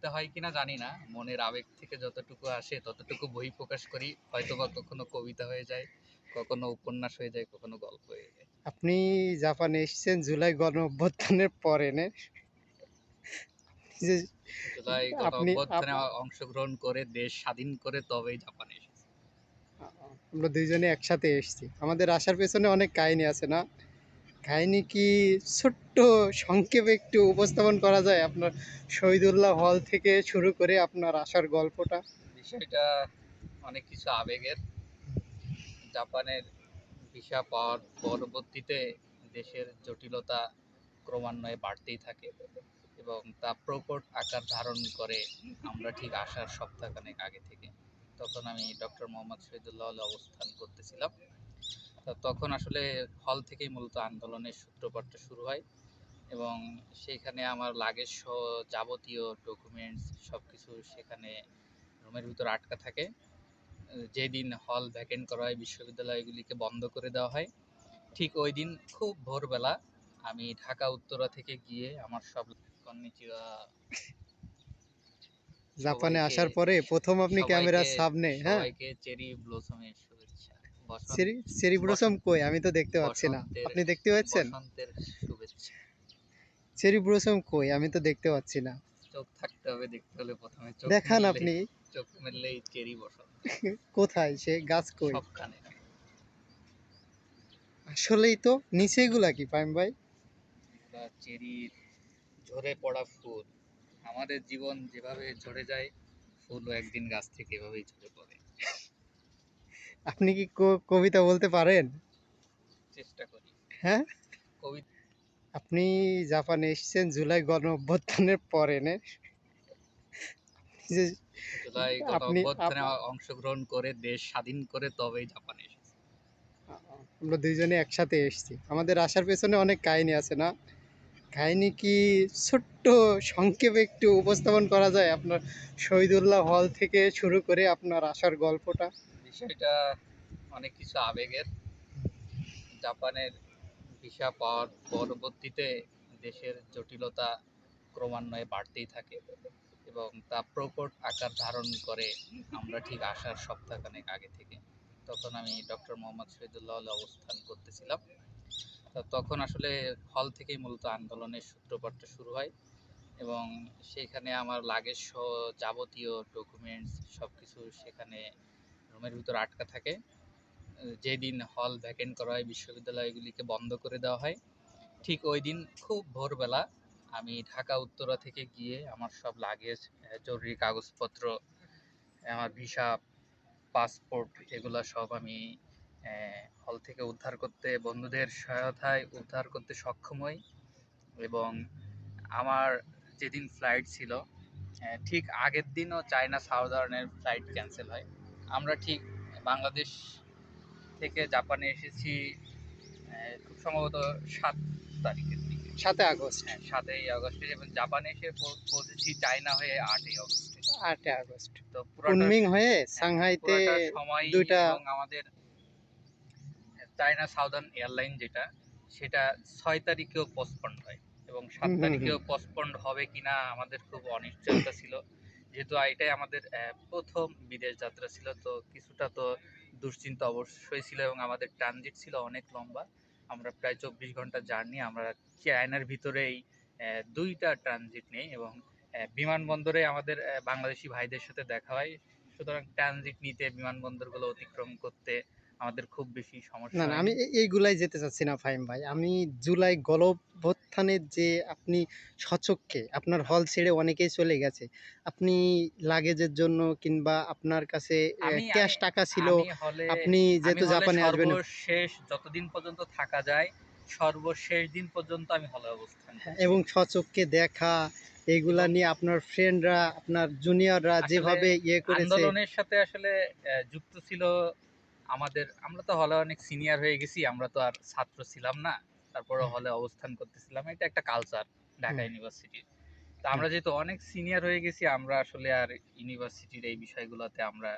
তা হয় কিনা জানি না। মনের আবেগ থেকে যতটুকু আসে ততটুকু বই প্রকাশ করি হয়তো বা কখনো কবিতা হয়ে যায় কখনো উপন্যাস হয়ে যায় কখনো গল্প হয়ে যায়। আপনি জাপানে এসেছেন জুলাই গণ অভ্যুত্থানের পরে নে? যে জুলাই আপনি- অভ্যুত্থানে অংশগ্রহণ করে দেশ স্বাধীন করে তবেই জাপানে এসেছি। আমরা দুইজনে একসাথে এসেছি। আমাদের আসার পেছনে অনেক কাহিনী আছে না? কাহিনী কি ছোট্ট সংক্ষেপে একটু উপস্থাপন করা যায় আপনার শহীদুল্লাহ হল থেকে শুরু করে আপনার আসার গল্পটা? বিষয়টা অনেক কিছু আবেগের। জাপানের ভিসা পাওয়ার পরবর্তীতে দেশের জটিলতা ক্রমান্বয়ে বাড়তেই থাকে এবং তা প্রকট আকার ধারণ করে আমরা ঠিক আসার সপ্তাহখানেক আগে থেকে। তখন আমি ডক্টর মোহাম্মদ শহীদুল্লাহ অবস্থান করতেছিলাম। তখন আসলে হল থেকেই মূলত আন্দোলনের সূত্রপাতটা শুরু হয় এবং সেইখানে আমার লাগেজ সহ যাবতীয় ডকুমেন্টস সব কিছু সেখানে রুমের ভিতর আটকা থাকে। যেদিন হল ভ্যাকেন্ট করা হয় বিশ্ববিদ্যালয়গুলিকে বন্ধ করে দেওয়া হয়। ঠিক ওই দিন খুব ভোরবেলা আমি ঢাকা উত্তরা থেকে গিয়ে আমার সব জাপানে আসার পরে প্রথম আপনি ক্যামেরার সামনে হ্যাঁ। চেরি ব্লসমের ব্লসম কই? আমি তো দেখতে পাচ্ছি না। আপনি দেখতে পাচ্ছেন? চেরি ব্লসম কই? আমি তো দেখতে পাচ্ছি না। চোখ থাকতে হবে দেখতে হলে প্রথমে চোখ দেখান আপনি। চোখ মেললেই চেরি বসন্ত কোথায়? সে গাছ কই? সবখানে। আসলেই তো নিচে এগুলা কি পাইম ভাই? চেরির ঝরে পড়া ফুল। আমাদের জীবন যেভাবে ঝরে যায় ফুলও একদিন গাছ থেকে এভাবেই ঝরে পড়ে। আপনি কি কবিতা বলতে পারেন? চেষ্টা করি। হ্যাঁ? আপনি জাপানে এসেছেন জুলাই গণ অভ্যুত্থানের পরে নে জুলাই আপনি- অভ্যুত্থানে অংশগ্রহণ করে দেশ স্বাধীন করে তবেই জাপানে এসেছি। আমরা দুইজনে একসাথে এসেছি। আমাদের আসার পেছনে অনেক কাহিনী আছে না? কাহিনী কি ছোট্ট সংক্ষেপে একটু উপস্থাপন করা যায় আপনার শহীদুল্লাহ হল থেকে শুরু করে আপনার আসার গল্পটা? বিষয়টা অনেক কিছু আবেগের। জাপানের ভিসা পাওয়ার পরবর্তীতে দেশের জটিলতা ক্রমান্বয়ে বাড়তেই থাকে এবং তা প্রকট আকার ধারণ করে আমরা ঠিক আসার সপ্তাহখানেক আগে থেকে। তখন আমি ডক্টর মোহাম্মদ শহীদুল্লাহ অবস্থান করতেছিলাম। তা তখন আসলে হল থেকেই মূলত আন্দোলনের সূত্রপাতটা শুরু হয় এবং সেইখানে আমার লাগেজ সহ যাবতীয় ডকুমেন্টস সব কিছু সেখানে রুমের ভিতর আটকা থাকে। যেদিন হল ভ্যাকেন্ট করা হয়, বিশ্ববিদ্যালয়গুলিকে বন্ধ করে দেওয়া হয়। ঠিক ওই দিন খুব ভোরবেলা আমি ঢাকা, উত্তরা থেকে গিয়ে আমার সব লাগেজ জরুরি কাগজপত্র, আমার ভিসা পাসপোর্ট এগুলা সব আমি হল থেকে উদ্ধার করতে, বন্ধুদের সহায়তায় উদ্ধার করতে সক্ষম হই। এবং আমার যেদিন ফ্লাইট ছিল ঠিক আগের দিনও চায়না সাউদার্নের ফ্লাইট ক্যান্সেল হয়। আমরা ঠিক বাংলাদেশ থেকে জাপানে এসেছি খুব সম্ভবত সাত তারিখের দিকে। সাথে আগস্ট। হ্যাঁ সাতই আগস্টে এবং জাপানে এসে পৌঁছেছি চায়না হয়ে আটই আগস্টে। আটই আগস্ট। তো কুনমিং হয়ে হ্যাঁ, সাংহাইতে সময় দুইটা- এবং আমাদের চায়না সাউদার্ন এয়ারলাইন যেটা সেটা ছয় তারিখেও পোস্টপন্ড হয় এবং সাত তারিখেও পোস্টপন্ড হবে কিনা আমাদের খুব অনিশ্চয়তা ছিল। যেহেতু এটাই আমাদের প্রথম বিদেশ যাত্রা ছিল, তো কিছুটা তো দুশ্চিন্তা অবশ্যই ছিল এবং আমাদের ট্রানজিট ছিল অনেক লম্বা। আমরা প্রায় চব্বিশ ঘণ্টা জার্নি আমরা চায়নার ভিতরেই দুইটা ট্রানজিট নেই এবং বিমানবন্দরে আমাদের বাংলাদেশি ভাইদের সাথে দেখা হয়। সুতরাং ট্রানজিট নিতে বিমানবন্দরগুলো অতিক্রম করতে আমাদের খুব বেশি সমস্যা না না আমি এইগুলাই যেতে চাচ্ছি না ফাহিম ভাই। আমি জুলাই গলভ্যুত্থানের যে আপনি সচক্ষে আপনার হল ছেড়ে অনেকেই চলে গেছে। আপনি লাগেজের জন্য কিংবা আপনার কাছে ক্যাশ টাকা ছিল আপনি যেহেতু জাপানে আসবেন। সর্বশেষ যতদিন পর্যন্ত থাকা যায় সর্বশেষ দিন পর্যন্ত আমি হলে অবস্থান এবং সচক্ষে দেখা এগুলা নিয়ে আপনার ফ্রেন্ডরা আপনার জুনিয়ররা যেভাবে ইয়ে করেছে। আন্দোলনের সাথে আসলে যুক্ত ছিল আমাদের আমরা তো হলে অনেক সিনিয়র হয়ে গেছি আমরা তো আর ছাত্র ছিলাম না। তারপরে হলে অবস্থান করতেছিলাম। এটা একটা কালচার ঢাকা। ইউনিভার্সিটির তো আমরা যেহেতু অনেক সিনিয়র হয়ে গেছি আমরা আসলে আর ইউনিভার্সিটির এই বিষয়গুলোতে আমরা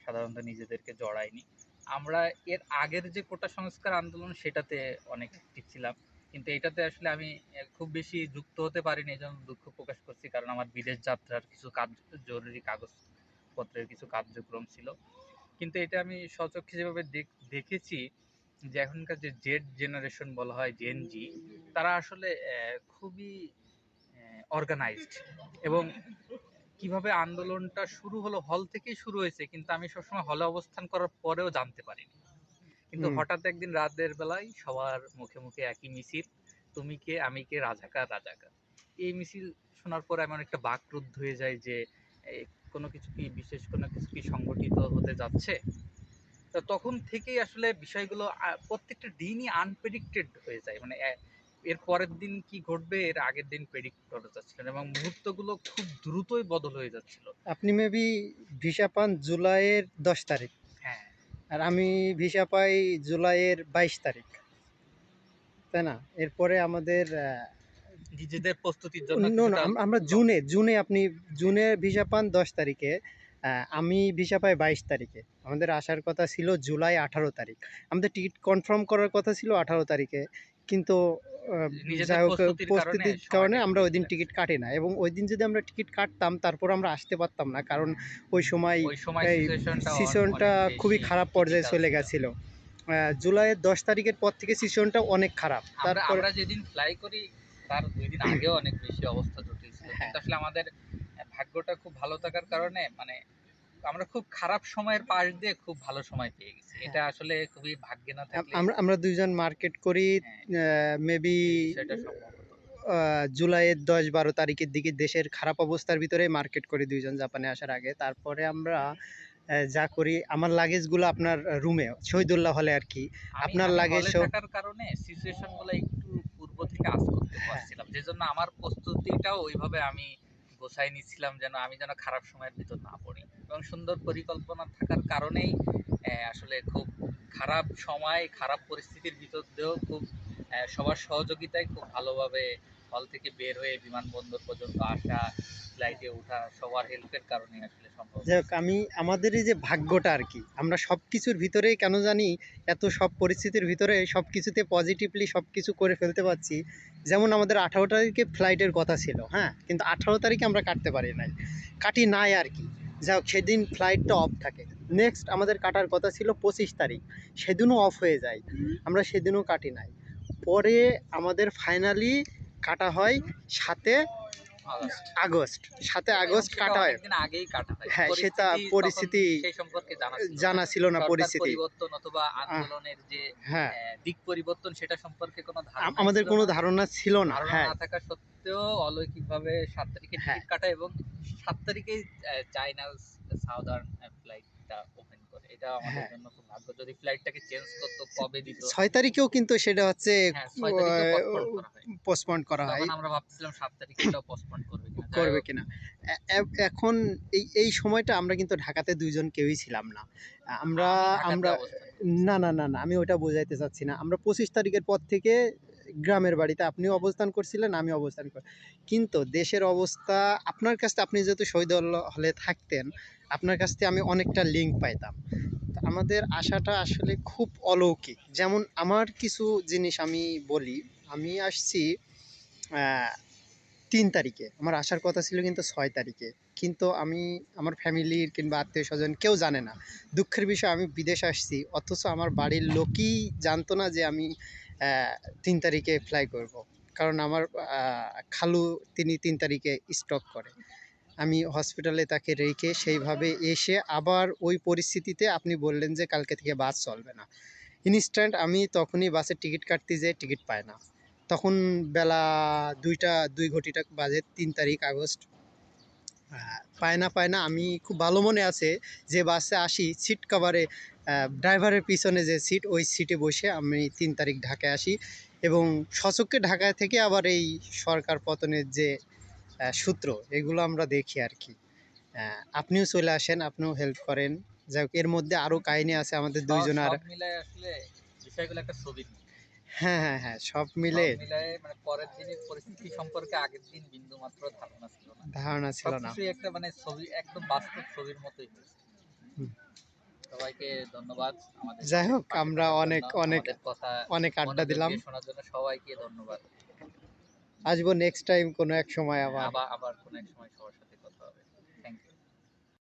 সাধারণত নিজেদেরকে জড়াইনি। আমরা এর আগের যে কোটা সংস্কার আন্দোলন সেটাতে অনেক অ্যাক্টিভ ছিলাম। কিন্তু এটাতে আসলে আমি খুব বেশি যুক্ত হতে পারিনি এই জন্য দুঃখ প্রকাশ করছি। কারণ আমার বিদেশ যাত্রার কিছু কাজ জরুরি কাগজপত্রের কিছু কার্যক্রম ছিল। কিন্তু এটা আমি সচক্ষে যেভাবে দেখেছি যে এখনকার যে জেড জেনারেশন বলা হয় জেন জি তারা আসলে খুবই অর্গানাইজড এবং কীভাবে আন্দোলনটা শুরু হলো হল থেকেই শুরু হয়েছে কিন্তু আমি সবসময় হলে অবস্থান করার পরেও জানতে পারিনি। কিন্তু হঠাৎ একদিন রাতের বেলায় সবার মুখে মুখে একই মিছিল তুমি কে আমি কে রাজাকার রাজাকার। এই মিছিল শোনার পরে আমি অনেকটা বাকরুদ্ধ হয়ে যায় যে কোনো কিছু কি বিশেষ কোনো কিছু কি সংগঠিত হতে যাচ্ছে? তো তখন থেকেই আসলে বিষয়গুলো প্রত্যেকটা দিনই আনপ্রেডিক্টেড হয়ে যায়। মানে এর পরের দিন কি ঘটবে এর আগের দিন প্রেডিক্ট করা যাচ্ছিল এবং মুহূর্তগুলো খুব দ্রুতই বদল হয়ে যাচ্ছিল। আপনি মেবি ভিসা পান জুলাইয়ের দশ তারিখ। হ্যাঁ। আর আমি ভিসা পাই জুলাইয়ের বাইশ তারিখ। তাই না? এরপরে আমাদের নিজেদের প্রস্তুতির জন্য আমরা জুনে জুনে আপনি জুনে ভিসা পান দশ তারিখে আমি ভিসা পাই বাইশ তারিখে। আমাদের আসার কথা ছিল জুলাই আঠারো তারিখ। আমাদের টিকিট কনফার্ম করার কথা ছিল আঠারো তারিখে কিন্তু প্রস্তুতির কারণে আমরা ওই দিন টিকিট কাটি না। এবং ওই দিন যদি আমরা টিকিট কাটতাম তারপর আমরা আসতে পারতাম না কারণ ওই সময় সিজনটা খুবই খারাপ পর্যায়ে চলে গেছিল। জুলাইয়ের দশ তারিখের পর থেকে সিজনটা অনেক খারাপ। তারপর আমরা যেদিন ফ্লাই করি তার দুই দিন আগেও অনেক বেশি অবস্থা জটিল ছিল। হ্যাঁ। কিন্তু আসলে আমাদের ভাগ্যটা খুব ভালো থাকার কারণে মানে আমরা খুব খারাপ সময়ের পাশ দিয়ে খুব ভালো সময় পেয়ে গেছি। এটা আসলে খুবই ভাগ্যে না থাকলে আমরা আমরা দুইজন মার্কেট করি হ্যাঁ, মেবি সেটা সম্ভব জুলাইয়ের দশ বারো তারিখের দিকে দেশের খারাপ অবস্থার ভিতরে মার্কেট করি দুইজন জাপানে আসার আগে। তারপরে আমরা যা করি আমার লাগেজগুলো আপনার রুমে শহীদুল্লাহ হলে আর কি। আপনার লাগেজ কারণে সিচুয়েশনগুলো একটু পূর্ব থেকে হ্যাঁ। পারছিলাম যে জন্য আমার প্রস্তুতিটাও ওইভাবে আমি গোছাই নিচ্ছিলাম যেন আমি যেন খারাপ সময়ের ভিতর না পড়ি। এবং সুন্দর পরিকল্পনা থাকার কারণেই আসলে খুব খারাপ সময়, খারাপ পরিস্থিতির ভিতর দিয়েও খুব সবার সহযোগিতায় খুব ভালোভাবে হল থেকে বের হয়ে বিমানবন্দর পর্যন্ত আসা ফ্লাইটে ওঠা সবার হেল্পের কারণে আসলে সম্ভব। যাই হোক আমি আমাদের এই যে ভাগ্যটা আর কি আমরা সব কিছুর ভিতরে কেন জানি এত সব পরিস্থিতির ভিতরে সব কিছুতে পজিটিভলি সব কিছু করে ফেলতে পারছি। যেমন আমাদের আঠারো তারিখে ফ্লাইটের কথা ছিল হ্যাঁ? কিন্তু আঠারো তারিখে আমরা কাটতে পারি নাই। কাটি নাই আর কি। যাই হোক সেদিন ফ্লাইটটা অফ থাকে। নেক্সট আমাদের কাটার কথা ছিল পঁচিশ তারিখ। সেদিনও অফ হয়ে যায়। আমরা সেদিনও কাটি নাই। পরে আমাদের ফাইনালি কাটা হয় সাতে আগস্ট। সাতে আগস্ট সেটা কাটা হয়। হয়। সেটা পরিস্থিতি সম্পর্কে জানা ছিল না। পরিস্থিতি। হ্যাঁ। দিক পরিবর্তন সেটা সম্পর্কে কোনো আমাদের কোনো ধারণা ছিল না হ্যাঁ। থাকা সত্ত্বেও অলৌকিকভাবে সাত তারিখে হ্যাঁ। টিকিট কাটা এবং সাত তারিখেই চাইনা সাউদার্ন ফ্লাইটটা ওপেন এটা আমাদের হ্যাঁ। জন্য খুব ভাগ্য। যদি ফ্লাইটটাকে চেঞ্জ করতো কবে দিত? ছয় তারিখেও কিন্তু সেটা হচ্ছে তারিখে করা হয়। পোস্টপন্ড করা হয়। আমরা ভাবছিলাম সাত তারিখেটাও পোস্টপোন করবে কিনা। করবে কিনা। এখন এই এই সময়টা আমরা কিন্তু ঢাকাতে দুইজন কেউই ছিলাম না। আমরা আমরা না না না না আমি ওটা বোঝাইতে চাচ্ছি না। আমরা পঁচিশ তারিখের পর থেকে গ্রামের বাড়িতে আপনিও অবস্থান করছিলেন আমি অবস্থান করি। কিন্তু দেশের অবস্থা আপনার কাছ থেকে আপনি যেহেতু শহীদ হল- থাকতেন আপনার কাছ থেকে আমি অনেকটা লিঙ্ক পাইতাম। আমাদের আশাটা আসলে খুব অলৌকিক। যেমন আমার কিছু জিনিস আমি বলি, আমি আসছি তিন তারিখে। আমার আসার কথা ছিল কিন্তু ছয় তারিখে। কিন্তু আমি, আমার ফ্যামিলির কিংবা আত্মীয় স্বজন কেউ জানে না। দুঃখের বিষয়, আমি বিদেশ আসছি। অথচ আমার বাড়ির লোকই জানতো না যে আমি তিন তারিখে ফ্লাই করব। কারণ আমার খালু তিনি তিন তারিখে স্টক করে। আমি হসপিটালে তাকে রেখে সেইভাবে এসে আবার ওই পরিস্থিতিতে আপনি বললেন যে কালকে থেকে বাস চলবে না। ইনস্ট্যান্ট আমি তখনই বাসের টিকিট কাটতে যেয়ে টিকিট পাই না। তখন বেলা দুইটা, দুই ঘটিটা বাজে তিন তারিখ আগস্ট। পায় না পায় না আমি খুব ভালো মনে আছে যে বাসে আসি সিট কাভারে ড্রাইভারের পিছনে যে সিট ওই সিটে বসে আমি তিন তারিখ ঢাকায় আসি এবং সচককে ঢাকায় থেকে আবার এই সরকার পতনের যে সূত্র এগুলো আমরা দেখি আর কি আপনিও চলে আসেন আপনিও হেল্প করেন। যাই এর মধ্যে আরও কাহিনী আছে আমাদের বিষয়গুলো একটা ছবি। হ্যাঁ হ্যাঁ হ্যাঁ সব মিলে মানে পরের দিনের পরিস্থিতি সম্পর্কে আগের দিন বিন্দু মাত্র ধারণা ছিল না। ধারণা ছিল না। একটা মানে ছবি একদম বাস্তব ছবির মতোই সবাইকে ধন্যবাদ। যাই হোক, আমরা অনেক- অনেক- কথা অনেক আড্ডা দিলাম। শোনার জন্য সবাইকে ধন্যবাদ। আসব নেক্সট টাইম কোনো এক সময় আবার। আবার এক সময় সবার সাথে।